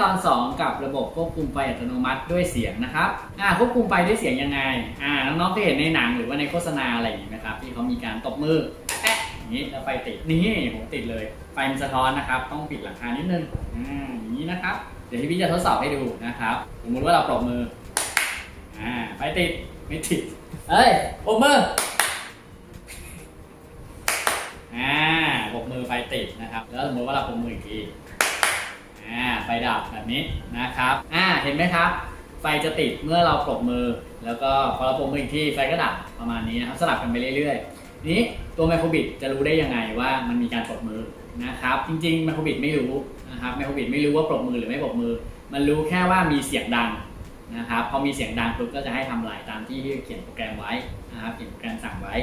ตอน 2 กับระบบควบคุมไฟอัตโนมัติด้วยเสียงนะครับอ่าควบคุมไฟด้วยเสียงยังไงอ่าน้องๆเคยเห็นในหนังหรือว่าในโฆษณาอะไรอย่างนี้ไหมครับที่เขามีการตบมือแอะอย่างนี้แล้วไฟติดนี่ผมติดเลยไฟมันสะท้อนนะครับ ต้องปิดหลังคานิดนึงอ่าอย่างนี้นะครับ เดี๋ยวพี่จะทดสอบให้ดูนะครับสมมติว่าเราปรบมืออ่าไฟติดไม่ติดเอ้ยปรบมืออ่าปรบมือไฟติดนะครับ แล้วสมมติว่าเราปรบมืออีกที อ่าไฟดับแบบนี้นะครับอ่าเห็นไหมครับ ไฟจะติดเมื่อเราปรบมือ แล้วก็พอเราปรบมืออีกทีไฟก็ดับประมาณนี้นะครับสลับกันไปเรื่อยๆ นี้ตัวไมโครบิดจะรู้ได้ยังไงว่ามันมีการปรบมือนะครับจริงๆไมโครบิดไม่รู้นะครับไมโครบิดไม่รู้ว่าปรบมือหรือไม่ปรบมือ มันรู้แค่ว่ามีเสียงดังนะครับพอมีเสียงดังปุ๊บก็จะให้ทำลายตามที่เขียนโปรแกรมไว้นะครับเขียนโปรแกรมสั่งไว้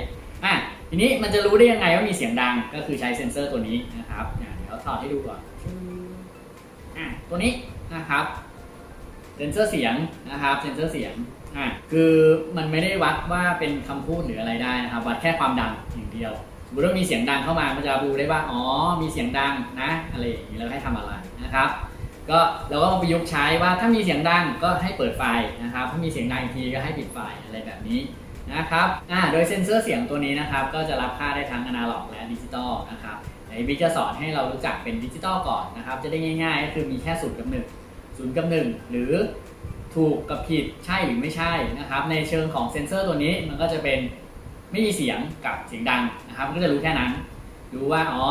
อะทีนี้มันจะรู้ได้ยังไงว่ามีเสียงดังก็คือใช้เซ็นเซอร์ตัวนี้นะครับเดี๋ยวถอดให้ดูก่อน อะตัวนี้นะครับเซนเซอร์เสียงนะครับเซนเซอร์เสียงอะคือมันไม่ได้วัดว่าเป็นคำพูดหรืออะไรได้นะครับ วัดแค่ความดังอย่างเดียวสมมติว่ามีเสียงดังเข้ามามันจะรู้ได้ว่าอ๋อมีเสียงดังนะอะไรอย่างนี้แล้วให้ทำอะไรนะครับก็เราก็มาประยุกต์ใช้ว่าถ้ามีเสียงดังก็ให้เปิดไฟนะครับ ถ้ามีเสียงดังอีกทีก็ให้ปิดไฟอะไรแบบนี้นะครับอ่าโดยเซนเซอร์เสียงตัวนี้นะครับ ก็จะรับค่าได้ทั้งอนาล็อกและดิจิตอลนะครับ ในวิกจะสอนให้เรารู้จักเป็นดิจิตอลก่อนนะครับ จะได้ง่าย ๆ ก็คือมีแค่ศูนย์กับหนึ่งศูนย์กับหนึ่งหรือถูกกับผิดใช่หรือไม่ใช่นะครับ ในเชิงของเซ็นเซอร์ตัวนี้มันก็จะเป็นไม่มีเสียงกับเสียงดังนะครับก็จะรู้แค่นั้น รู้ว่าอ๋อ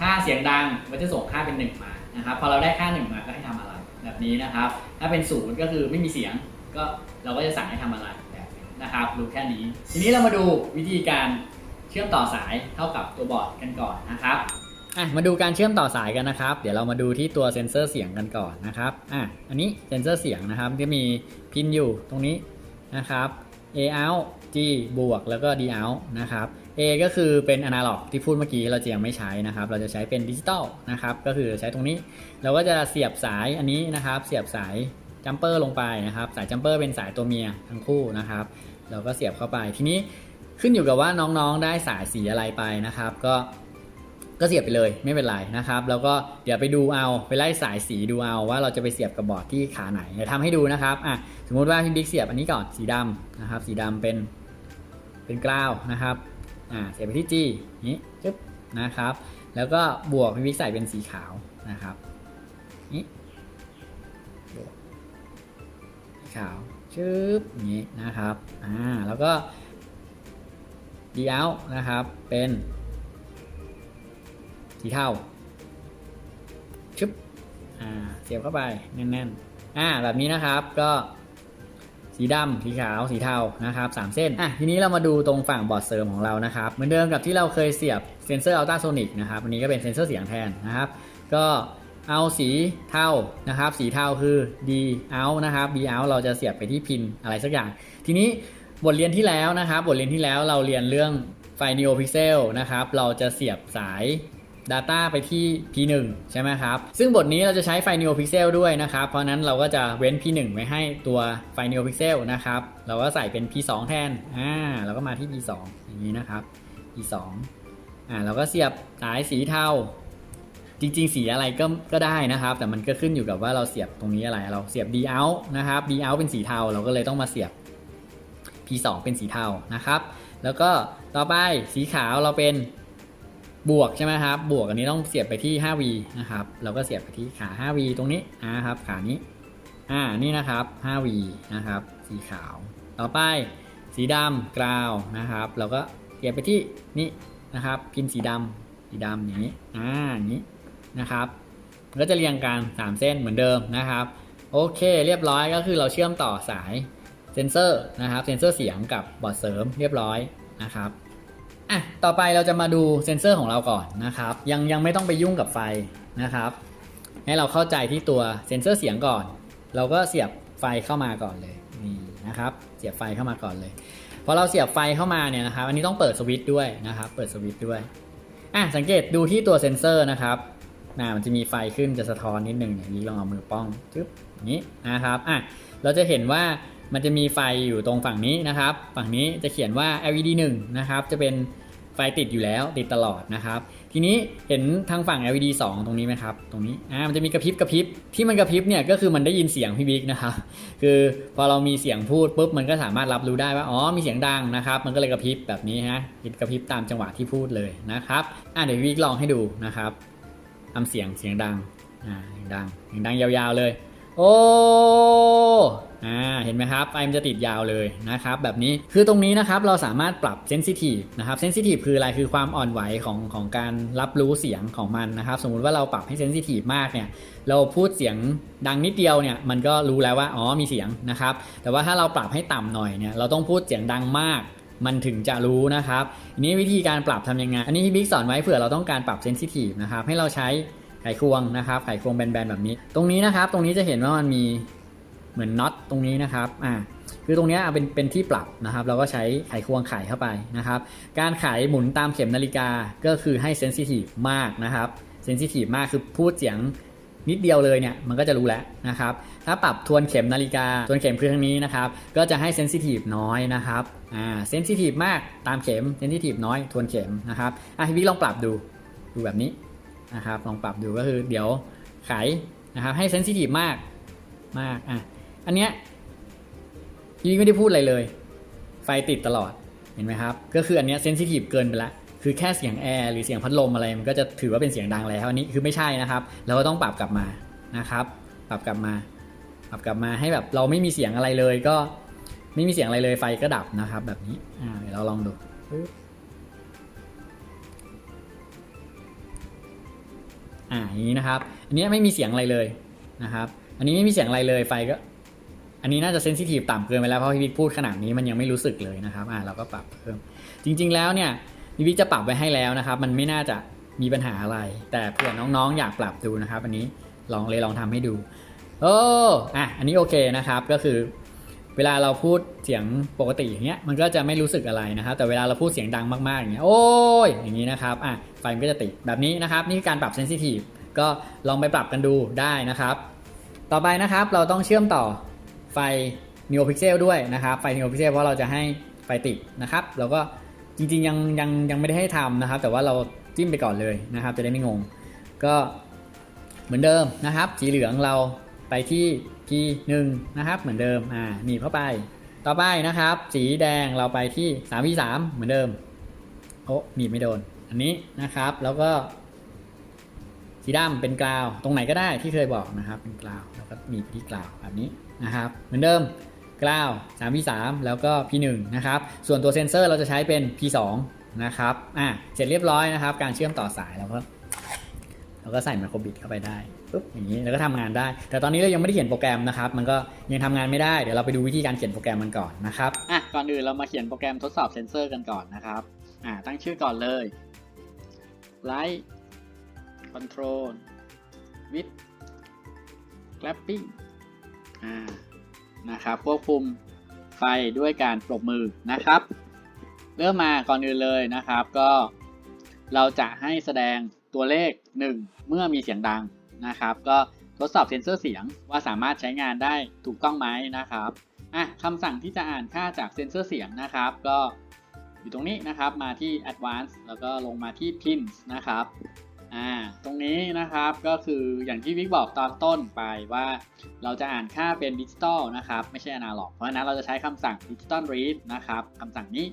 ถ้าเสียงดังมันจะส่งค่าเป็นหนึ่งมานะครับ พอเราได้ค่าหนึ่งมาก็ให้ทำอะไรแบบนี้นะครับ ถ้าเป็นศูนย์ก็คือไม่มีเสียงก็เราก็จะสั่งให้ทำอะไรแบบนี้นะครับ รู้แค่นี้ ทีนี้เรามาดูวิธีการเชื่อมต่อสายเข้ากับตัวบอร์ดกันก่อนนะครับ อะมาดูการเชื่อมต่อสายกันนะครับ เดี๋ยวเรามาดูที่ตัวเซ็นเซอร์เสียงกันก่อนนะครับอะอันนี้เซ็นเซอร์เสียงนะครับจะมีพินอยู่ตรงนี้นะครับ A out G บวกแล้วก็ D out นะครับ A ก็คือเป็นอนาล็อกที่พูดเมื่อกี้เราจะยังไม่ใช้นะครับ เราจะใช้เป็นดิจิตอลนะครับ ก็คือใช้ตรงนี้ เราก็จะเสียบสายอันนี้นะครับ เสียบสายจัมเปอร์ลงไปนะครับ สายจัมเปอร์เป็นสายตัวเมียทั้งคู่นะครับ เราก็เสียบเข้าไปทีนี้ขึ้นอยู่กับว่าน้องๆได้สายสีอะไรไปนะครับ ก็ ก็เสียบไปเลยไม่เป็นไรนะครับ แล้วก็เดี๋ยวไปดูเอาไปไล่สายสีดูเอาว่าเราจะไปเสียบกับบอร์ดที่ขาไหนเดี๋ยวทำให้ดูนะครับอะสมมติว่าพี่บิ๊กเสียบอันนี้ก่อนสีดำนะครับ สีดำเป็นเป็นกล้าวนะครับอ่าเสียบไปที่ G นี้จึ๊บนะครับ แล้วก็บวกพี่บิ๊กใส่เป็นสีขาวนะครับนี้บวกขาวชึบอย่างนี้นะครับอ่าแล้วก็ D out นะครับเป็น สีเทาชึบอ่าเสียบเข้าไปแน่นๆอ่าแบบนี้นะครับก็สีดำสีขาว สีเทา นะครับสามเส้น อะ ทีนี้เรามาดูตรงฝั่งบอร์ดเสริมของเรานะครับ เหมือนเดิมกับที่เราเคยเสียบเซนเซอร์อัลตราโซนิกนะครับอันนี้ก็เป็นเซนเซอร์เสียงแทนนะครับ ก็เอาสีเทา นะครับ สีเทาคือ D out นะครับ D out เราจะเสียบไปที่พินอะไรสักอย่าง ทีนี้บทเรียนที่แล้วนะครับ บทเรียนที่แล้วเราเรียนเรื่องไฟ Neo Pixel นะครับ เราจะเสียบสาย Data ไปที่ P1 ใช่ไหมครับ ซึ่งบทนี้เราจะใช้ไฟ Neo Pixel ด้วยนะครับ เพราะนั้นเราก็จะเว้น P1 ไว้ให้ตัวไฟ Neo Pixel นะครับ เราก็ใส่เป็น P2 แทน อ่า เราก็มาที่ P2 อย่างนี้นะครับ P2 อ่า เราก็เสียบสายสีเทา จริงๆ สีอะไรก็ ก็ได้นะครับ แต่มันก็ขึ้นอยู่กับว่าเราเสียบตรงนี้อะไร เราเสียบ D out นะครับ D out เป็นสีเทา เราก็เลยต้องมาเสียบ P2 เป็นสีเทา นะครับ แล้วก็ต่อไปสีขาวเราเป็น บวกใช่ไหมครับ บวกอันนี้ต้องเสียบไปที่ 5V นะครับ เราก็เสียบไปที่ขา 5V ตรงนี้นะครับ ขานี้ อ่า นี่นะครับ 5V นะครับ สีขาว ต่อไป สีดำกราวนะครับ เราก็เสียบไปที่นี่นะครับ พินสีดำสีดำอย่างนี้ อ่าอย่างนี้นะครับก็จะเรียงกัน3เส้นเหมือนเดิมนะครับ โอเค เรียบร้อยก็คือเราเชื่อมต่อสายเซนเซอร์นะครับ เซนเซอร์เสียงกับบอร์ดเสริมเรียบร้อยนะครับ อะต่อไปเราจะมาดูเซนเซอร์ของเราก่อนนะครับ ยังยังไม่ต้องไปยุ่งกับไฟนะครับ ให้เราเข้าใจที่ตัวเซนเซอร์เสียงก่อน เราก็เสียบไฟเข้ามาก่อนเลยนี่นะครับ เสียบไฟเข้ามาก่อนเลยพอเราเสียบไฟเข้ามาเนี่ยนะครับ อันนี้ต้องเปิดสวิตช์ด้วยนะครับ เปิดสวิตช์ด้วยอะสังเกตดูที่ตัวเซนเซอร์นะครับน่ามันจะมีไฟขึ้นจะสะท้อนนิดหนึ่งอย่างนี้ลองเอามือป้องจึ๊บนี้นะครับอะเราจะเห็นว่า มันจะมีไฟอยู่ตรงฝั่งนี้นะครับ ฝั่งนี้จะเขียนว่า LED 1 นะครับ จะเป็นไฟติดอยู่แล้วติดตลอดนะครับ ทีนี้เห็นทางฝั่ง LED 2 ตรงนี้ไหมครับ ตรงนี้อ่ามันจะมีกระพริบกระพริบที่มันกระพริบเนี่ยก็คือมันได้ยินเสียงพี่บิ๊กนะครับ คือพอเรามีเสียงพูดปุ๊บมันก็สามารถรับรู้ได้ว่าอ๋อมีเสียงดังนะครับ มันก็เลยกระพริบแบบนี้ฮะกระพริบตามจังหวะที่พูดเลยนะครับอ่าเดี๋ยวพี่บิ๊กลองให้ดูนะครับทำเสียงเสียงดังอ่าเสียงดังเสียงดังยาวๆเลย โอ้อ่าเห็นไหมครับไฟมันจะติดยาวเลยนะครับแบบนี้คือตรงนี้นะครับเราสามารถปรับเซนซิทีฟนะครับเซนซิทีฟคืออะไรคือความอ่อนไหวของของการรับรู้เสียงของมันนะครับ สมมุติว่าเราปรับให้เซนซิทีฟมากเนี่ยเราพูดเสียงดังนิดเดียวเนี่ยมันก็รู้แล้วว่าอ๋อมีเสียงนะครับแต่ว่าถ้าเราปรับให้ต่ำหน่อยเนี่ยเราต้องพูดเสียงดังมากมันถึงจะรู้นะครับอันนี้วิธีการปรับทำยังไง อันนี้พี่บิ๊กสอนไว้เผื่อเราต้องการปรับเซนซิทีฟนะครับ ให้เราใช้ ไขควงนะครับไขควงแบนๆแบบนี้ ตรงนี้นะครับ ตรงนี้จะเห็นว่ามันมีเหมือนน็อตตรงนี้นะครับอ่าคือตรงเนี้ยเป็นเป็นที่ปรับนะครับ เราก็ใช้ไขควงไขเข้าไปนะครับ การไขหมุนตามเข็มนาฬิกาก็คือให้เซนซิทีฟมากนะครับเซนซิทีฟมากคือพูดเสียงนิดเดียวเลยเนี่ยมันก็จะรู้แล้วนะครับ ถ้าปรับทวนเข็มนาฬิกาทวนเข็มคือทางนี้นะครับ ก็จะให้เซนซิทีฟน้อยนะครับอ่าเซนซิทีฟมากตามเข็มเซนซิทีฟน้อยทวนเข็มนะครับอะพี่ลองปรับดูดูแบบนี้ นะครับลองปรับดูก็คือเดี๋ยวไขนะครับให้เซนซิทีฟมากมากอะอันเนี้ยพี่บิ๊กไม่ได้พูดอะไรเลย ไฟติดตลอดเห็นไหมครับ ก็คืออันเนี้ยเซนซิทีฟเกินไปละคือแค่เสียงแอร์หรือเสียงพัดลมอะไรมันก็จะถือว่าเป็นเสียงดังแล้วอันนี้คือไม่ใช่นะครับเราก็ต้องปรับกลับมานะครับ ปรับกลับมา ปรับกลับมาให้แบบเราไม่มีเสียงอะไรเลยก็ไม่มีเสียงอะไรเลยไฟก็ดับนะครับ แบบนี้อ่าเดี๋ยวเราลองดู อ่าอย่างนี้นะครับ อันนี้ไม่มีเสียงอะไรเลยนะครับ อันนี้ไม่มีเสียงอะไรเลยไฟก็ อันนี้น่าจะเซนซิทีฟต่ำเกินไปแล้วเพราะพี่บิ๊กพูดขนาดนี้มันยังไม่รู้สึกเลยนะครับ อ่าเราก็ปรับเพิ่ม จริง ๆ แล้วเนี่ยพี่บิ๊กจะปรับไว้ให้แล้วนะครับ มันไม่น่าจะมีปัญหาอะไร แต่เผื่อน้องๆ อยากปรับดูนะครับ อันนี้ลองเลยลองทำให้ดู โอ้อะอันนี้โอเคนะครับก็คือเวลาเราพูดเสียงปกติอย่างเงี้ยมันก็จะไม่รู้สึกอะไรนะครับแต่เวลาเราพูดเสียงดังมากๆอย่างเงี้ยโอ้ยอย่างนี้นะครับอะ ไฟมันก็จะติดแบบนี้นะครับ นี่คือการปรับเซนซิทีฟก็ลองไปปรับกันดูได้นะครับ ต่อไปนะครับเราต้องเชื่อมต่อไฟ NeoPixel ด้วยนะครับ ไฟ NeoPixel เพราะเราจะให้ไฟติดนะครับ เราก็จริงๆยังยังยังไม่ได้ให้ทำนะครับ แต่ว่าเราจิ้มไปก่อนเลยนะครับ จะได้ไม่งง ก็เหมือนเดิมนะครับ สีเหลืองเราไปที่ P1 นะครับเหมือนเดิมอ่าหนีบเข้าไป ต่อไปนะครับ สีแดงเราไปที่3 P3 เหมือนเดิมโอ้หนีบไม่โดน อันนี้นะครับ แล้วก็ สีดำเป็นกราว ตรงไหนก็ได้ที่เคยบอกนะครับ เป็นกราว แล้วก็หนีที่กราวแบบนี้นะครับ เหมือนเดิมกราว3 P3 แล้วก็ P1 นะครับ ส่วนตัวเซนเซอร์เราจะใช้เป็น P2 นะครับ อะ เสร็จเรียบร้อยนะครับ การเชื่อมต่อสายแล้วก็เราก็ใส่ไมโครบิตเข้าไปได้ปุ๊บอย่างนี้แล้วก็ทำงานได้ แต่ตอนนี้เรายังไม่ได้เขียนโปรแกรมนะครับ มันก็ยังทำงานไม่ได้ เดี๋ยวเราไปดูวิธีการเขียนโปรแกรมมันก่อนนะครับ อะ ก่อนอื่นเรามาเขียนโปรแกรมทดสอบเซนเซอร์กันก่อนนะครับ อะตั้งชื่อก่อนเลย light control with clapping นะครับควบคุมไฟด้วยการปรบมือนะครับ เริ่มมาก่อนอื่นเลยนะครับ ก็เราจะให้แสดงตัวเลข 1 เมื่อมีเสียงดังนะครับ ก็ทดสอบเซนเซอร์เสียงว่าสามารถใช้งานได้ถูกต้องไหมนะครับอะคำสั่งที่จะอ่านค่าจากเซนเซอร์เสียงนะครับ ก็ อยู่ตรงนี้นะครับมาที่ advanced แล้วก็ลงมาที่ pins นะครับอ่าตรงนี้นะครับก็คืออย่างที่วิกบอกตอนต้นไปว่า เราจะอ่านค่าเป็นดิจิตอลนะครับไม่ใช่อนาล็อก เพราะฉะนั้นเราจะใช้คำสั่งดิจิตอล read นะครับคำสั่งนี้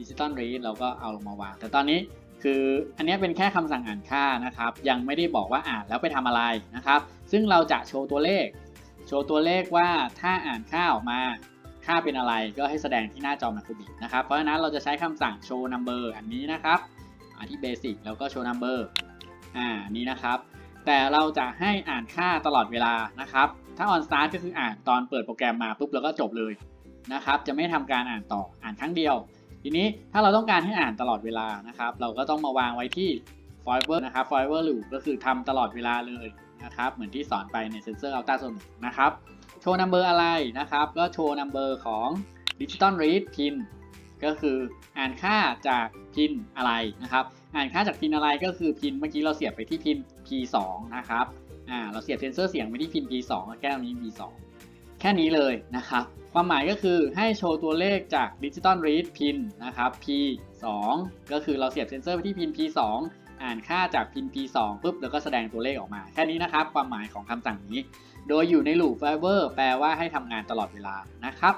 ดิจิตอล read เราก็เอาลงมาวาง แต่ตอนนี้คืออันนี้เป็นแค่คำสั่งอ่านค่านะครับยังไม่ได้บอกว่าอ่านแล้วไปทำอะไรนะครับ ซึ่งเราจะโชว์ตัวเลข โชว์ตัวเลขว่าถ้าอ่านค่าออกมา ค่าเป็นอะไรก็ให้แสดงที่หน้าจอ Macrobic นะครับ เพราะฉะนั้นเราจะใช้คำสั่ง show number อันนี้นะครับที่ basic แล้วก็ show number อ่านี้นะครับ แต่เราจะให้อ่านค่าตลอดเวลานะครับ ถ้า on start ก็คืออ่านตอนเปิดโปรแกรมมาปุ๊บแล้วก็จบเลยนะครับ จะไม่ทำการอ่านต่ออ่านครั้งเดียว ทีนี้ถ้าเราต้องการให้อ่านตลอดเวลานะครับ เราก็ต้องมาวางไว้ที่ forever นะครับ forever loop ก็คือทำตลอดเวลาเลยนะครับ เหมือนที่สอนไปใน sensor ultrasonic นะครับ โชว์ number อะไรนะครับ ก็โชว์ number ของ digital read pin ก็คืออ่านค่าจากพินอะไรนะครับ อ่านค่าจากพินอะไรก็คือพินเมื่อกี้เราเสียบไปที่พิน P2 นะครับอ่าเราเสียบเซนเซอร์เสียงไปที่พิน P2 แก้วนี้ P2 แค่นี้เลยนะครับความหมายก็คือให้โชว์ตัวเลขจาก Digital Read Pin นะครับ P 2 ก็คือเราเสียบเซนเซอร์ไปที่พิน P 2 อ่านค่าจากพิน P 2 ปุ๊บแล้วก็แสดงตัวเลขออกมา แค่นี้นะครับความหมายของคำสั่งนี้ โดยอยู่ใน loop forever แปลว่าให้ทำงานตลอดเวลานะครับ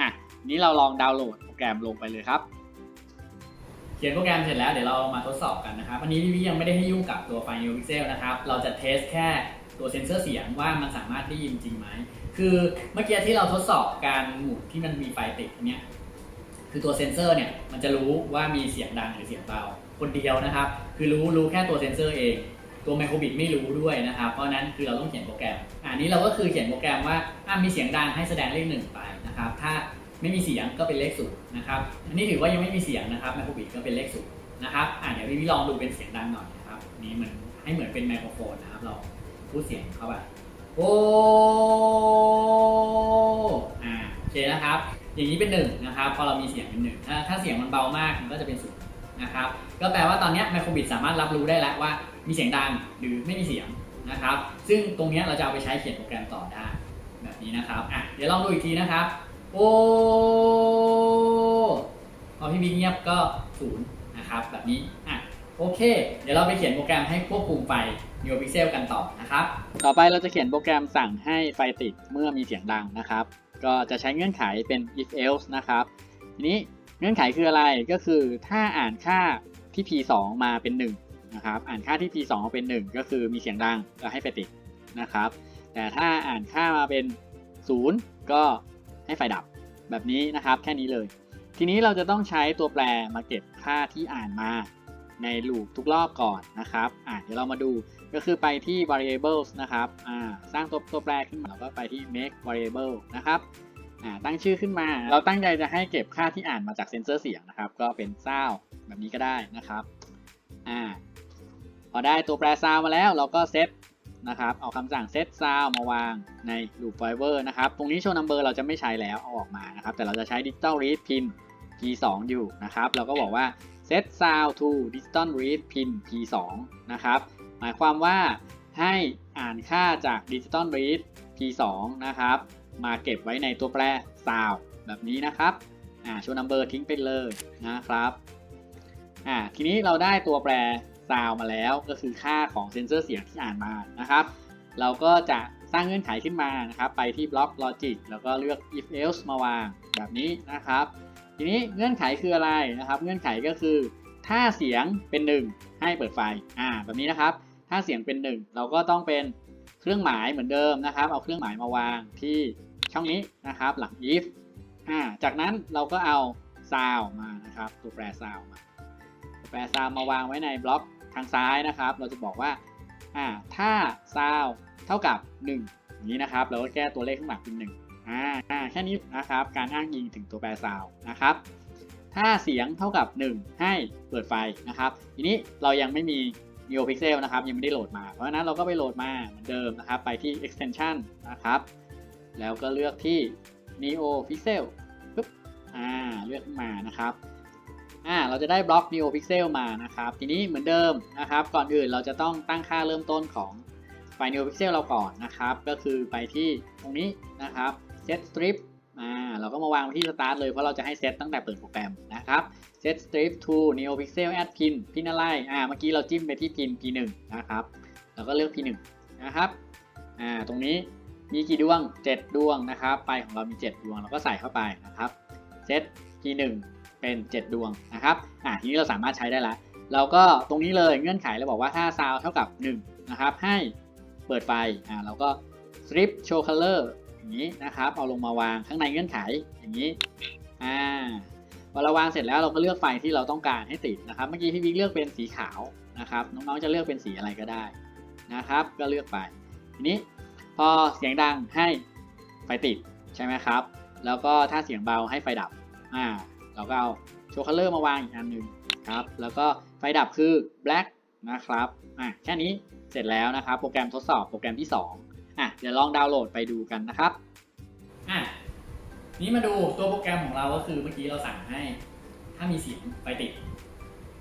อะนี้เราลองดาวน์โหลดโปรแกรมลงไปเลยครับ เขียนโปรแกรมเสร็จแล้วเดี๋ยวเรามาทดสอบกันนะครับอันนี้พี่ยังไม่ได้ให้ยุ่งกับตัวไฟล์ NeoPixel นะครับเราจะเทสแค่ตัวเซนเซอร์เสียงว่ามันสามารถได้ยินจริงไหม คือเมื่อกี้ที่เราทดสอบการหมุนที่มันมีไฟติดเนี้ยคือตัวเซนเซอร์เนี่ยมันจะรู้ว่ามีเสียงดังหรือเสียงเบาคนเดียวนะครับ คือรู้รู้แค่ตัวเซนเซอร์เอง ตัวไมโครบิตไม่รู้ด้วยนะครับ เพราะนั้นคือเราต้องเขียนโปรแกรมอันนี้เราก็คือเขียนโปรแกรมว่าอะมีเสียงดังให้แสดงเลขหนึ่งไปนะครับ ถ้าไม่มีเสียงก็เป็นเลขศูนย์นะครับ อันนี้ถือว่ายังไม่มีเสียงนะครับไมโครบิตก็เป็นเลขศูนย์นะครับอะเดี๋ยวพี่ลองดูเป็นเสียงดังหน่อยนะครับนนี้เหมือนให้เหมือนเป็นไมโครโฟนนะครับ เราพูดเสียงเข้าไปโอ้อ่าโอเคนะครับ อย่างนี้เป็นหนึ่งนะครับ พอเรามีเสียงเป็นหนึ่งถ้าถ้าเสียงมันเบามากมันก็จะเป็นศูนย์ นะครับ ก็แปลว่าตอนนี้ไมโครบิตสามารถรับรู้ได้แล้วว่ามีเสียงดังหรือไม่มีเสียงนะครับ ซึ่งตรงนี้เราจะเอาไปใช้เขียนโปรแกรมต่อได้แบบนี้นะครับอะเดี๋ยวลองดูอีกทีนะครับ โอ้พอพี่บิ๊กเงียบก็ศูนย์นะครับแบบนี้อะโอเค เดี๋ยวเราไปเขียนโปรแกรมให้ควบคุมไฟ NeoPixel กันต่อนะครับ ต่อไปเราจะเขียนโปรแกรมสั่งให้ไฟติดเมื่อมีเสียงดังนะครับ ก็จะใช้เงื่อนไขเป็น if else นะครับ ทีนี้ เงื่อนไขคืออะไรก็คือถ้าอ่านค่าที่ p 2 มาเป็น1นะครับอ่านค่าที่ p 2มาเป็น 1 ก็คือมีเสียงดังก็ให้ไฟติดนะครับ แต่ถ้าอ่านค่ามาเป็น 0 ก็ให้ไฟดับแบบนี้นะครับแค่นี้เลย ทีนี้เราจะต้องใช้ตัวแปรมาเก็บค่าที่อ่านมาในลูปทุกรอบก่อนนะครับอะเดี๋ยวเรามาดูก็คือไปที่ variables นะครับอ่าสร้างตัวตัวแปรขึ้นมาแล้วก็ไปที่ make variable นะครับ ตั้งชื่อขึ้นมา เราตั้งใจจะให้เก็บค่าที่อ่านมาจากเซนเซอร์เสียงนะครับ ก็เป็น sound แบบนี้ก็ได้นะครับอ่าพอได้ตัวแปร sound มาแล้วเราก็เซตนะครับ เอาคำสั่ง set sound มาวางใน loop driver นะครับ ตรงนี้ show number เราจะไม่ใช้แล้วเอาออกมานะครับ แต่เราจะใช้ digital read pin p2 อยู่นะครับ เราก็บอกว่า set sound to digital read pin p2 นะครับ หมายความว่าให้อ่านค่าจาก Digital Read P2 นะครับ มาเก็บไว้ในตัวแปร sound แบบนี้นะครับอ่า show number ทิ้งไปเลยนะครับอ่าทีนี้เราได้ตัวแปร sound มาแล้วก็คือค่าของเซนเซอร์เสียงที่อ่านมานะครับ เราก็จะสร้างเงื่อนไขขึ้นมานะครับ ไปที่บล็อก logic แล้วก็เลือก if else มาวางแบบนี้นะครับ ทีนี้เงื่อนไขคืออะไรนะครับ เงื่อนไขก็คือ ถ้าเสียงเป็น 1 ให้เปิดไฟอ่าแบบนี้นะครับ ถ้าเสียงเป็น 1 เราก็ต้องเป็น เครื่องหมายเหมือนเดิมนะครับ เอาเครื่องหมายมาวางที่ช่องนี้นะครับ หลัง if อ่าจากนั้นเราก็เอา sound มานะครับ ตัวแปร sound มาตัวแปร sound มาวางไว้ในบล็อกทางซ้ายนะครับ เราจะบอกว่าอ่าถ้า sound เท่ากับ1อย่งนี้นะครับ เราก็แก้ตัวเลขข้างหลังเป็น1อ่าอ่าแค่นี้นะครับ การอ้างอิงถึงตัวแปร sound นะครับถ้าเสียงเท่ากับ 1 ให้เปิดไฟนะครับ ทีนี้เรายังไม่มี NeoPixel นะครับยังไม่ได้โหลดมาเพราะฉะนั้นเราก็ไปโหลดมาเหมือนเดิมนะครับ ไปที่ extension นะครับ แล้วก็เลือกที่ NeoPixel ปึ๊บอ่าเลือกขึ้นมานะครับอ่าเราจะได้บล็อก NeoPixel มานะครับ ทีนี้เหมือนเดิมนะครับ ก่อนอื่นเราจะต้องตั้งค่าเริ่มต้นของไฟ NeoPixel เราก่อนนะครับ ก็คือไปที่ตรงนี้นะครับ set strip อ่าเราก็มาวางไว้ที่ start เลยเพราะเราจะให้เซตตั้งแต่เปิดโปรแกรมนะครับ set strip to neopixel add pin pin อะไรอ่าเมื่อกี้เราจิ้มไปที่ pin p 1นะครับเราก็เลือก p 1นะครับอ่าตรงนี้มีกี่ดวง 7 ดวงนะครับไปของเรามี 7 ดวงเราก็ใส่เข้าไปนะครับ set p 1เป็น 7 ดวงนะครับอ่าทีนี้เราสามารถใช้ได้ล้วเราก็ตรงนี้เลยเงื่อนไขเราบอกว่าถ้า sound เท่ากับ1นะครับให้เปิดไฟอ่าเราก็ strip show color อย่างนี้นะครับ เอาลงมาวางข้างในเงื่อนไขอย่างนี้อ่าพอเราวางเสร็จแล้วเราก็เลือกไฟที่เราต้องการให้ติดนะครับ เมื่อกี้พี่บิ๊กเลือกเป็นสีขาวนะครับน้องๆจะเลือกเป็นสีอะไรก็ได้นะครับ ก็เลือกไป ทีนี้พอเสียงดังให้ไฟติดใช่ไหมครับ แล้วก็ถ้าเสียงเบาให้ไฟดับอ่าเราก็เอาโชว์คัลเลอร์มาวางอีกอันหนึ่งครับ แล้วก็ไฟดับคือ black นะครับอะแค่นี้เสร็จแล้วนะครับ โปรแกรมทดสอบโปรแกรมที่ 2 อะเดี๋ยวลองดาวน์โหลดไปดูกันนะครับอะนี้มาดูตัวโปรแกรมของเราก็คือเมื่อกี้เราสั่งให้ ถ้ามีเสียงไฟติด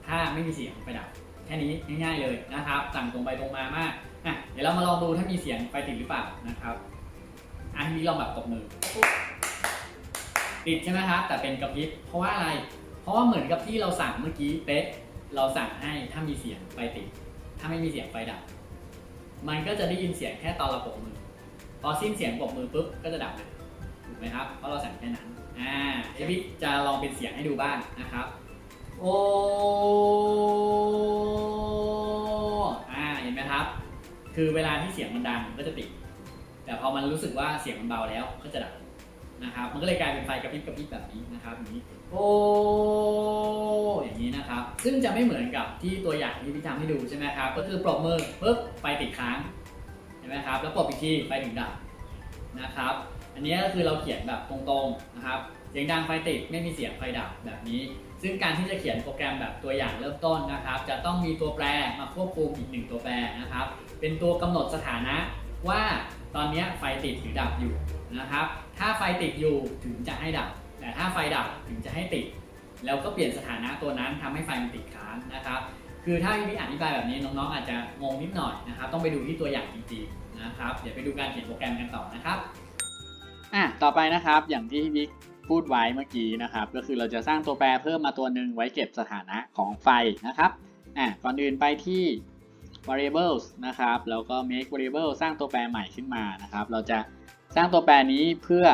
ถ้าไม่มีเสียงไฟดับ แค่นี้ง่ายๆเลยนะครับ สั่งตรงไปตรงมามากอะเดี๋ยวเรามาลองดูถ้ามีเสียงไฟติดหรือเปล่านะครับอะทีนี้ลองแบบตบมือ ติดใช่ไหมครับแต่เป็นกระพริบเพราะว่าอะไร เพราะว่าเหมือนกับที่เราสั่งเมื่อกี้เป๊ะเราสั่งให้ถ้ามีเสียงไฟติด ถ้าไม่มีเสียงไฟดับ มันก็จะได้ยินเสียงแค่ตอนเราปกมือ พอสิ้นเสียงปกมือปุ๊บก็จะดับเลยถูกไหมครับ เพราะเราสั่งแค่นั้น อ่าเอวพี่จะลองเป็นเสียงให้ดูบ้างนะครับ โออ่า เห็นไหมครับ คือเวลาที่เสียงมันดังก็จะติด แต่พอมันรู้สึกว่าเสียงมันเบาแล้วก็จะดับ นะครับ มันก็เลยกลายเป็นไฟกระพริบกระพริบแบบนี้นะครับอย่างนี้โอ้อย่างนี้นะครับ ซึ่งจะไม่เหมือนกับที่ตัวอย่างที่พี่ทำให้ดูใช่ไหมครับ ก็คือปรบมือปุ๊บไฟติดค้างเห็นไหมครับ แล้วปรบอีกทีไฟถึงดับนะครับ อันนี้ก็คือเราเขียนแบบตรงๆนะครับเสียงดังไฟติดไม่มีเสียงไฟดับแบบนี้ ซึ่งการที่จะเขียนโปรแกรมแบบตัวอย่างเริ่มต้นนะครับ จะต้องมีตัวแปรมาควบคุมอีกหนึ่งตัวแปรนะครับ เป็นตัวกำหนดสถานะว่าตอนนี้ไฟติดหรือดับอยู่นะครับ ถ้าไฟติดอยู่ถึงจะให้ดับ แต่ถ้าไฟดับถึงจะให้ติด แล้วก็เปลี่ยนสถานะตัวนั้นทำให้ไฟมันติดค้างนะครับ คือถ้าพี่อธิบายแบบนี้น้องๆ อาจจะงงนิดหน่อยนะครับ ต้องไปดูที่ตัวอย่างจริงๆนะครับ เดี๋ยวไปดูการเขียนโปรแกรมกันต่อนะครับ อะ ต่อไปนะครับ อย่างที่พี่พูดไว้เมื่อกี้นะครับ ก็คือเราจะสร้างตัวแปรเพิ่มมาตัวหนึ่งไว้เก็บสถานะของไฟนะครับ อะ ก่อนอื่นไปที่ variables นะครับ แล้วก็ make variable สร้างตัวแปรใหม่ขึ้นมานะครับ เราจะ สร้างตัวแปรนี้เพื่อ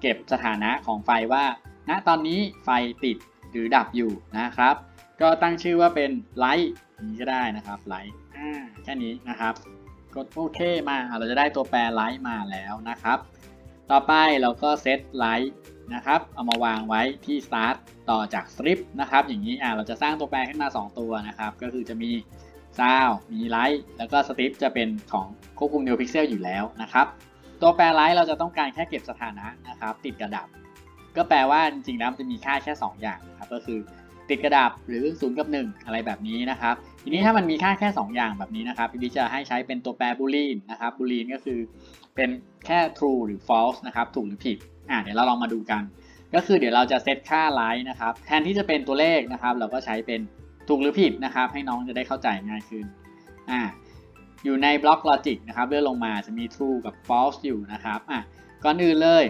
เก็บสถานะของไฟว่า ณ ตอนนี้ไฟติดหรือดับอยู่นะครับ ก็ตั้งชื่อว่าเป็น light นี้ก็ได้นะครับ light อ่าแค่นี้นะครับ กดโอเคมาเราจะได้ตัวแปร light มาแล้วนะครับ ต่อไปเราก็เซตไลท์นะครับ เอามาวางไว้ที่ start ต่อจาก strip นะครับ อย่างนี้อ่าเราจะสร้างตัวแปรขึ้นมา 2 ตัวนะครับ ก็คือจะมี sound มี light แล้วก็ strip จะเป็นของควบคุม new pixel อยู่แล้วนะครับ ตัวแปร light เราจะต้องการแค่เก็บสถานะนะครับ ติดกระดับ ก็แปลว่าจริงๆแล้วมันจะมีค่าแค่ 2 อย่างนะครับก็คือติดกระดับหรือ0กับ 1 อะไรแบบนี้นะครับ ทีนี้ถ้ามันมีค่าแค่ 2 อย่างแบบนี้นะครับพี่บิ๊กจะให้ใช้เป็นตัวแปร boolean นะครับ boolean ก็คือเป็นแค่ true หรือ false นะครับถูกหรือผิดอ่าเดี๋ยวเราลองมาดูกัน ก็คือเดี๋ยวเราจะเซตค่า light นะครับแทนที่จะเป็นตัวเลขนะครับ เราก็ใช้เป็นถูกหรือผิดนะครับ ให้น้องจะได้เข้าใจง่ายขึ้นอ่า อยู่ในบล็อก logic นะครับเลื่อนลงมาจะมี true กับ false อยู่นะครับอะก่อนอื่นเลย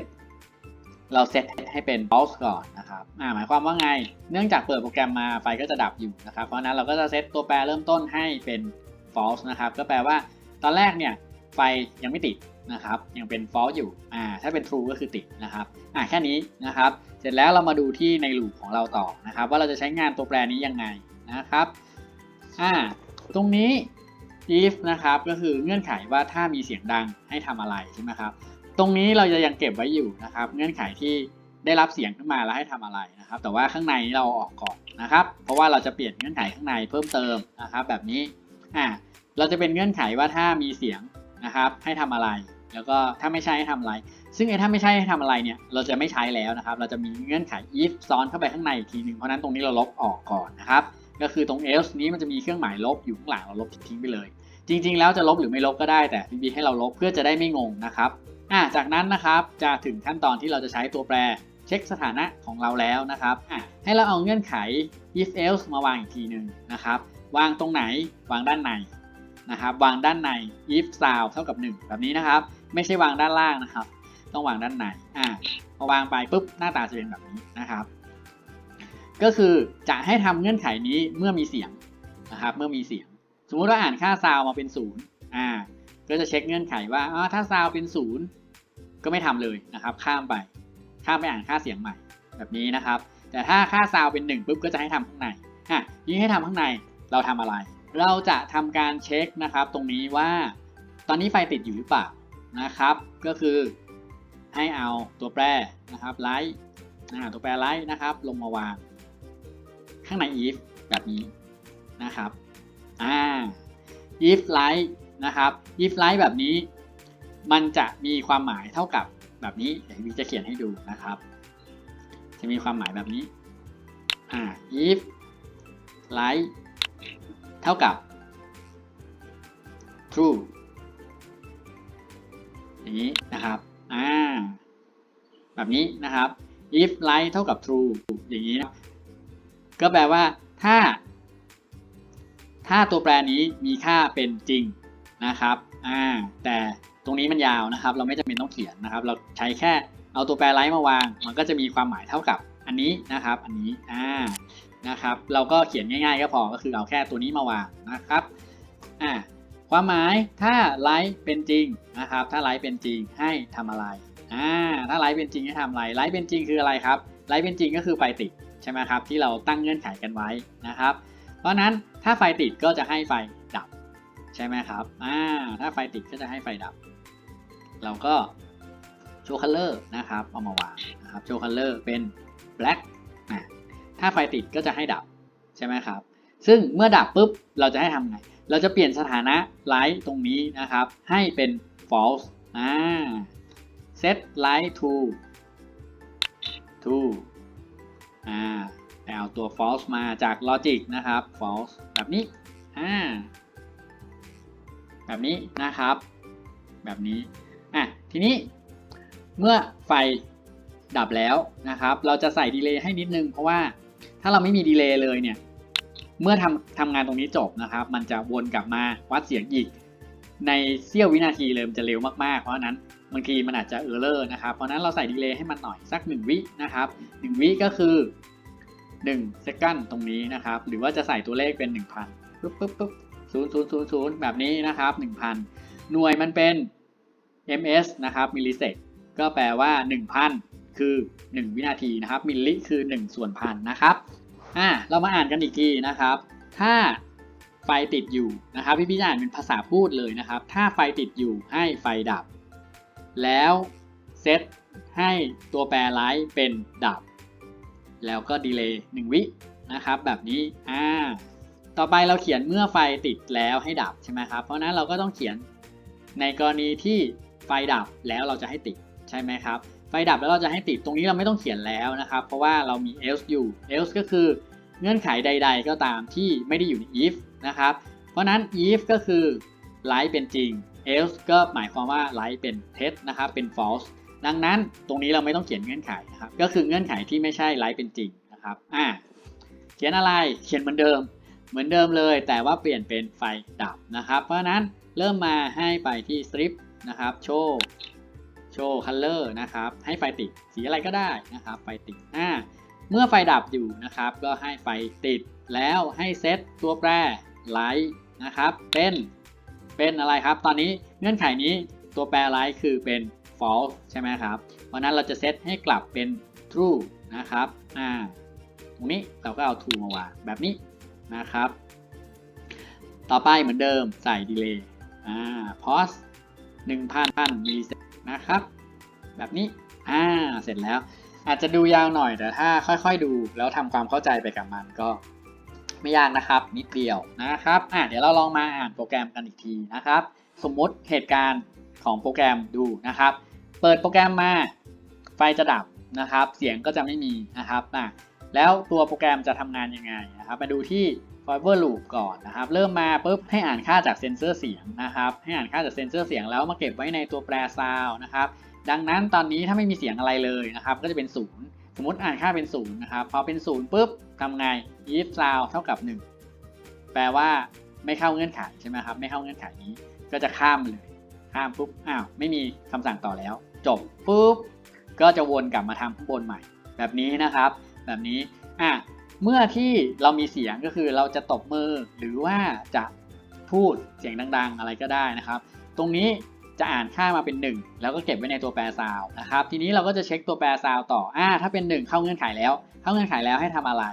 เราเซตให้เป็น false ก่อนนะครับอ่าหมายความว่าไง เนื่องจากเปิดโปรแกรมมาไฟก็จะดับอยู่นะครับ เพราะฉะนั้นเราก็จะเซตตัวแปรเริ่มต้นให้เป็น false นะครับ ก็แปลว่าตอนแรกเนี่ยไฟยังไม่ติดนะครับ ยังเป็น false อยู่อ่าถ้าเป็น true ก็คือติดนะครับอ่าแค่นี้นะครับ เสร็จแล้วเรามาดูที่ใน loop ของเราต่อนะครับ ว่าเราจะใช้งานตัวแปรนี้ยังไงนะครับอ่าตรงนี้ if นะครับก็คือเงื่อนไขว่าถ้ามีเสียงดังให้ทำอะไรใช่ไหมครับ ตรงนี้เราจะยังเก็บไว้อยู่นะครับ เงื่อนไขที่ได้รับเสียงขึ้นมาแล้วให้ทำอะไรนะครับ แต่ว่าข้างในเราออกก่อนนะครับ เพราะว่าเราจะเปลี่ยนเงื่อนไขข้างในเพิ่มเติมนะครับ แบบนี้อ่าเราจะเป็นเงื่อนไขว่าถ้ามีเสียงนะครับ ให้ทำอะไร แล้วก็ถ้าไม่ใช่ให้ทำอะไร ซึ่งไอ้ถ้าไม่ใช่ให้ทำอะไรเนี่ย เราจะไม่ใช้แล้วนะครับ เราจะมีเงื่อนไข if ซ้อนเข้าไปข้างในอีกทีหนึ่งเพราะฉะนั้นตรงนี้เราลบออกก่อนนะครับ ก็คือตรง else นี้มันจะมีเครื่องหมายลบอยู่ข้างหลังเราลบทิ้งไปเลย จริง ๆ แล้วจะลบหรือไม่ลบก็ได้แต่พี่บีให้เราลบเพื่อจะได้ไม่งงนะครับอ่าจากนั้นนะครับจะถึงขั้นตอนที่เราจะใช้ตัวแปรเช็คสถานะของเราแล้วนะครับอะให้เราเอาเงื่อนไข if else มาวางอีกทีหนึ่งนะครับ วางตรงไหนวางด้านในนะครับ วางด้านใน if sound เท่ากับ 1 แบบนี้นะครับ ไม่ใช่วางด้านล่างนะครับ ต้องวางด้านในอ่าพอวางไปปุ๊บหน้าตาจะเป็นแบบนี้นะครับ ก็คือจะให้ทำเงื่อนไขนี้เมื่อมีเสียงนะครับ เมื่อมีเสียง มมุติว่าอ่านค่าซาวมาเป็นศูนย์อ่าก็จะเช็คเงื่อนไขว่าอ๋อถ้าซาวเป็นศูนย์ก็ไม่ทำเลยนะครับ ข้ามไปข้ามไปอ่านค่าเสียงใหม่ แบบนี้นะครับ แต่ถ้าค่าซาวเป็น1ปุ๊บก็จะให้ทำข้างในอะยิ่งให้ทำข้างในเราทำอะไร เราจะทำการเช็คนะครับ ตรงนี้ว่า ตอนนี้ไฟติดอยู่หรือเปล่านะครับ ก็คือให้เอาตัวแปรนะครับไลท์ตัวแปรไลท์นะครับ ลงมาวางข้างใน if แบบนี้นะครับ อ่า if light นะครับ if light แบบนี้ มันจะมีความหมายเท่ากับแบบนี้เดี๋ยววีจะเขียนให้ดูนะครับ จะมีความหมายแบบนี้อ่า if light เท่ากับ true อย่างนี้นะครับ อ่า แบบนี้นะครับ if light เท่ากับ true อย่างนี้นะ ก็แปลว่าถ้า ถ้าตัวแปรนี้มีค่าเป็นจริงนะครับอ่าแต่ตรงนี้มันยาวนะครับ เราไม่จำเป็นต้องเขียนนะครับ เราใช้แค่เอาตัวแปรไลท์มาวาง มันก็จะมีความหมายเท่ากับอันนี้นะครับ อันนี้อ่านะครับ เราก็เขียนง่าย ๆ ก็พอก็คือเอาแค่ตัวนี้มาวางนะครับอ่าความหมายถ้าไลท์เป็นจริงนะครับ ถ้าไลท์เป็นจริงให้ทำอะไรอ่าถ้าไลท์เป็นจริงให้ทำอะไรไลท์เป็นจริงคืออะไรครับไลท์เป็นจริงก็คือไฟติดใช่ไหมครับที่เราตั้งเงื่อนไขกันไว้นะครับ เพราะนั้นถ้าไฟติดก็จะให้ไฟดับ ใช่ไหมครับอ่าถ้าไฟติดก็จะให้ไฟดับ เราก็โชว์คัลเลอร์นะครับเอามาวางนะครับโชว์คัลเลอร์เป็น black อะถ้าไฟติดก็จะให้ดับใช่ไหมครับ ซึ่งเมื่อดับปุ๊บเราจะให้ทำไง เราจะเปลี่ยนสถานะ light ตรงนี้นะครับ ให้เป็น false อ่า set light to to อ่า เอาตัว false มาจาก logic นะครับ false แบบนี้อ่าแบบนี้นะครับ แบบนี้อะทีนี้เมื่อไฟดับแล้วนะครับ เราจะใส่ดีเลย์ให้นิดนึง เพราะว่าถ้าเราไม่มีดีเลย์เลยเนี่ย เมื่อทำทำงานตรงนี้จบนะครับ มันจะวนกลับมาวัดเสียงอีก ในเสี้ยววินาทีเลยมันจะเร็วมากๆ เพราะนั้นบางทีมันอาจจะเออร์เลอร์นะครับ เพราะฉะนั้นเราใส่ดีเลย์ให้มันหน่อยสัก 1 วินะครับ 1 วิก็คือ 1 second ตรงนี้นะครับ หรือว่าจะใส่ตัวเลขเป็น 1000ปุ๊บปุ๊บปุ๊บศูนย์ศูนย์ศูนย์ศูนย์แบบนี้นะครับ1000 หน่วยมันเป็น ms นะครับมิลลิเซกก็แปลว่า 1000 คือ 1 วินาทีนะครับ มิลลิคือ 1 ส่วนพันนะครับอ่าเรามาอ่านกันอีกทีนะครับ ถ้าไฟติดอยู่นะครับ พี่พี่จะอ่านเป็นภาษาพูดเลยนะครับ ถ้าไฟติดอยู่ให้ไฟดับ แล้วเซตให้ตัวแปรไลท์เป็นดับ แล้วก็ดีเลย์1วินะครับ แบบนี้อ่าต่อไปเราเขียนเมื่อไฟติดแล้วให้ดับใช่ไหมครับ เพราะฉะนั้นเราก็ต้องเขียนในกรณีที่ไฟดับแล้วเราจะให้ติดใช่ไหมครับ ไฟดับแล้วเราจะให้ติดตรงนี้เราไม่ต้องเขียนแล้วนะครับ เพราะว่าเรามี else อยู่ else ก็คือเงื่อนไขใด ๆ ก็ตามที่ไม่ได้อยู่ใน if นะครับ เพราะนั้น if ก็คือ light เป็นจริง else ก็หมายความว่า light เป็นเท็จนะครับ เป็น false ดังนั้นตรงนี้เราไม่ต้องเขียนเงื่อนไขนะครับ ก็คือเงื่อนไขที่ไม่ใช่ light เป็นจริงนะครับ อ่า เขียนอะไร เขียนเหมือนเดิม เหมือนเดิมเลย แต่ว่าเปลี่ยนเป็นไฟดับนะครับ เพราะนั้นเริ่มมาให้ไปที่ strip นะครับ show show color นะครับ ให้ไฟติด สีอะไรก็ได้นะครับ ไฟติด อ่า เมื่อไฟดับอยู่นะครับ ก็ให้ไฟติด แล้วให้เซตตัวแปร light นะครับ เป็น เป็นอะไรครับ ตอนนี้เงื่อนไขนี้ตัวแปร light คือเป็น false ใช่ไหมครับ เพราะนั้นเราจะเซตให้กลับเป็น true นะครับ อ่า ตรงนี้เราก็เอา true มาวางแบบนี้นะครับ ต่อไปเหมือนเดิมใส่ delay อ่า pause 1,000มิลลิเซกนะครับ แบบนี้ อ่า เสร็จแล้ว อาจจะดูยาวหน่อยแต่ถ้าค่อยๆดูแล้วทำความเข้าใจไปกับมันก็ไม่ยากนะครับ นิดเดียวนะครับ อ่าเดี๋ยวเราลองมาอ่านโปรแกรมกันอีกทีนะครับ สมมติเหตุการณ์ ของโปรแกรมดูนะครับ เปิดโปรแกรมมา ไฟจะดับนะครับ เสียงก็จะไม่มีนะครับอะแล้วตัวโปรแกรมจะทำงานยังไงนะครับ มาดูที่ for loop ก่อนนะครับ เริ่มมาปุ๊บให้อ่านค่าจากเซนเซอร์เสียงนะครับ ให้อ่านค่าจากเซนเซอร์เสียงแล้วมาเก็บไว้ในตัวแปรซาวนะครับ ดังนั้นตอนนี้ถ้าไม่มีเสียงอะไรเลยนะครับ ก็จะเป็นศูนย์สมมติอ่านค่าเป็นศูนย์นะครับพอเป็นศูนย์ปุ๊บทำไง if sound เท่ากับ 1 แปลว่าไม่เข้าเงื่อนไขใช่ไหมครับ ไม่เข้าเงื่อนไขนี้ก็จะข้ามเลย ข้ามปุ๊บอ้าวไม่มีคำสั่งต่อแล้ว จบปุ๊บก็จะวนกลับมาทำข้างบนใหม่ แบบนี้นะครับ แบบนี้อะเมื่อที่เรามีเสียงก็คือเราจะตบมือหรือว่าจะพูดเสียงดัง ๆ อะไรก็ได้นะครับ ตรงนี้จะอ่านค่ามาเป็น 1 แล้วก็เก็บไว้ในตัวแปรซาวนะครับ ทีนี้เราก็จะเช็คตัวแปรซาวต่ออ่าถ้าเป็น 1 เข้าเงื่อนไขแล้ว เข้าเงื่อนไขแล้วให้ทำอะไร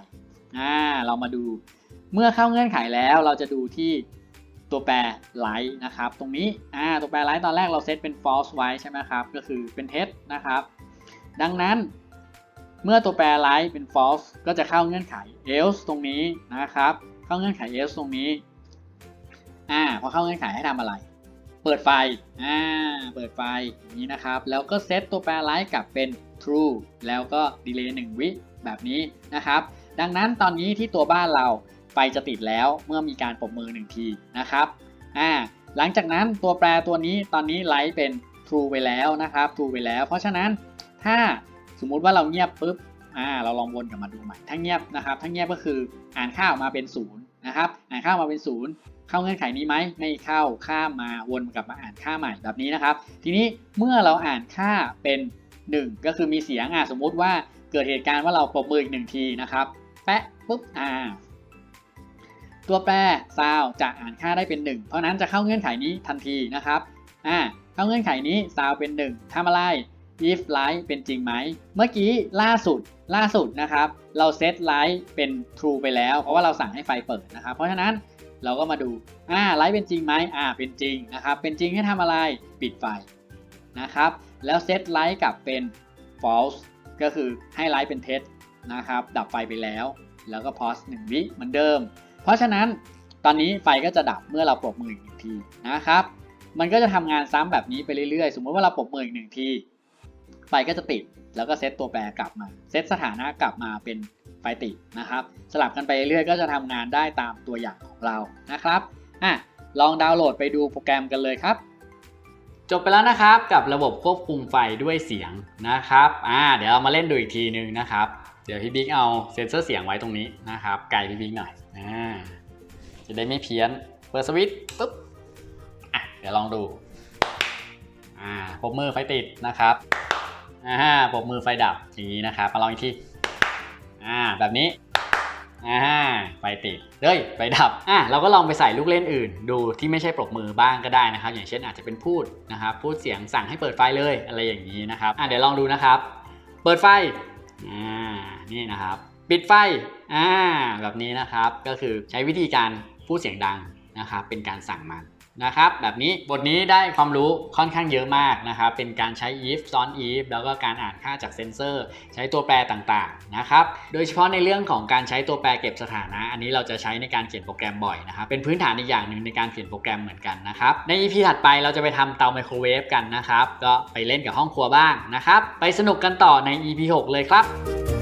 อ่าเรามาดู เมื่อเข้าเงื่อนไขแล้วเราจะดูที่ ตัวแปร light นะครับ ตรงนี้อ่าตัวแปร light ตอนแรกเราเซตเป็น false ไว้ใช่ไหมครับ ก็คือเป็นเท็จนะครับ ดังนั้นเมื่อตัวแปร light เป็น false ก็จะเข้าเงื่อนไข else ตรงนี้นะครับ เข้าเงื่อนไข else ตรงนี้อ่าพอเข้าเงื่อนไขให้ทำอะไร เปิดไฟอ่าเปิดไฟนี้นะครับ แล้วก็เซตตัวแปร light กลับเป็น true แล้วก็ delay 1 วิแบบนี้นะครับ ดังนั้นตอนนี้ที่ตัวบ้านเรา ไฟจะติดแล้วเมื่อมีการปรบมือ 1 ทีนะครับอ่าหลังจากนั้นตัวแปรตัวนี้ตอนนี้ light เป็น true ไปแล้วนะครับ true ไปแล้ว เพราะฉะนั้นถ้าสมมุติว่าเราเงียบปุ๊บอ่าเราลองวนกลับมาดูใหม่ถ้าเงียบนะครับถ้าเงียบก็คืออ่านค่าออกมาเป็น0นะครับอ่านค่าออกมาเป็น0เข้าเงื่อนไขนี้ไหมไม่เข้าข้ามมาวนกลับมาอ่านค่าใหม่แบบนี้นะครับ ทีนี้เมื่อเราอ่านค่าเป็น 1 ก็คือมีเสียงอะสมมุติว่าเกิดเหตุการณ์ว่าเราปรบมืออีกหนึ่งทีนะครับแปะปุ๊บอ่า ตัวแปร sound จะอ่านค่าได้เป็น 1 เพราะนั้นจะเข้าเงื่อนไขนี้ทันทีนะครับอ่าเข้าเงื่อนไขนี้ sound เป็น 1ทำอะไร if light เป็นจริงไหม เมื่อกี้ล่าสุดล่าสุดนะครับ เราเซต light เป็น true ไปแล้ว เพราะว่าเราสั่งให้ไฟเปิดนะครับ เพราะฉะนั้นเราก็มาดูอ่า light เป็นจริงไหมอ่า เป็นจริงนะครับ เป็นจริงให้ทำอะไรปิดไฟนะครับ แล้วเซต light กลับเป็น false ก็คือให้ light เป็น test นะครับ ดับไฟไปแล้ว แล้วก็ pause 1 วิเหมือนเดิม เพราะฉะนั้นตอนนี้ไฟก็จะดับเมื่อเราปรบมืออีกหนึ่งทีนะครับ มันก็จะทำงานซ้ำแบบนี้ไปเรื่อยๆ สมมติว่าเราปรบมืออีกหนึ่งทีไฟก็จะติดแล้วก็เซตตัวแปรกลับมา เซตสถานะกลับมาเป็นไฟติดนะครับ สลับกันไปเรื่อยๆก็จะทำงานได้ตามตัวอย่างของเรานะครับอะลองดาวน์โหลดไปดูโปรแกรมกันเลยครับ จบไปแล้วนะครับกับระบบควบคุมไฟด้วยเสียงนะครับอ่าเดี๋ยวเรามาเล่นดูอีกทีนึงนะครับ เดี๋ยวพี่บิ๊กเอาเซ็นเซอร์เสียงไว้ตรงนี้นะครับไกลพี่บิ๊กหน่อย จะได้ไม่เพี้ยน เปิดสวิตช์ปุ๊บอะเดี๋ยวลองดูอ่าปมมือไฟติดนะครับอ่าปมมือไฟดับอย่างนี้นะครับ มาลองอีกทีอ่าแบบนี้อ่าไฟติดเฮ้ยไฟดับอะเราก็ลองไปใส่ลูกเล่นอื่น ดูที่ไม่ใช่ปรบมือบ้างก็ได้นะครับ อย่างเช่นอาจจะเป็นพูดนะครับ พูดเสียงสั่งให้เปิดไฟเลยอะไรอย่างนี้นะครับอะเดี๋ยวลองดูนะครับ เปิดไฟอ่านี่นะครับ ปิดไฟอ่าแบบนี้นะครับก็คือใช้วิธีการพูดเสียงดังนะครับ เป็นการสั่งมันนะครับ แบบนี้บทนี้ได้ความรู้ค่อนข้างเยอะมากนะครับ เป็นการใช้ if ซ้อน if แล้วก็การอ่านค่าจากเซนเซอร์ ใช้ตัวแปรต่างๆนะครับ โดยเฉพาะในเรื่องของการใช้ตัวแปรเก็บสถานะ อันนี้เราจะใช้ในการเขียนโปรแกรมบ่อยนะครับ เป็นพื้นฐานอีกอย่างหนึ่งในการเขียนโปรแกรมเหมือนกันนะครับ ใน EP ถัดไปเราจะไปทำเตาไมโครเวฟกันนะครับ ก็ไปเล่นกับห้องครัวบ้างนะครับ ไปสนุกกันต่อใน EP 6 เลยครับ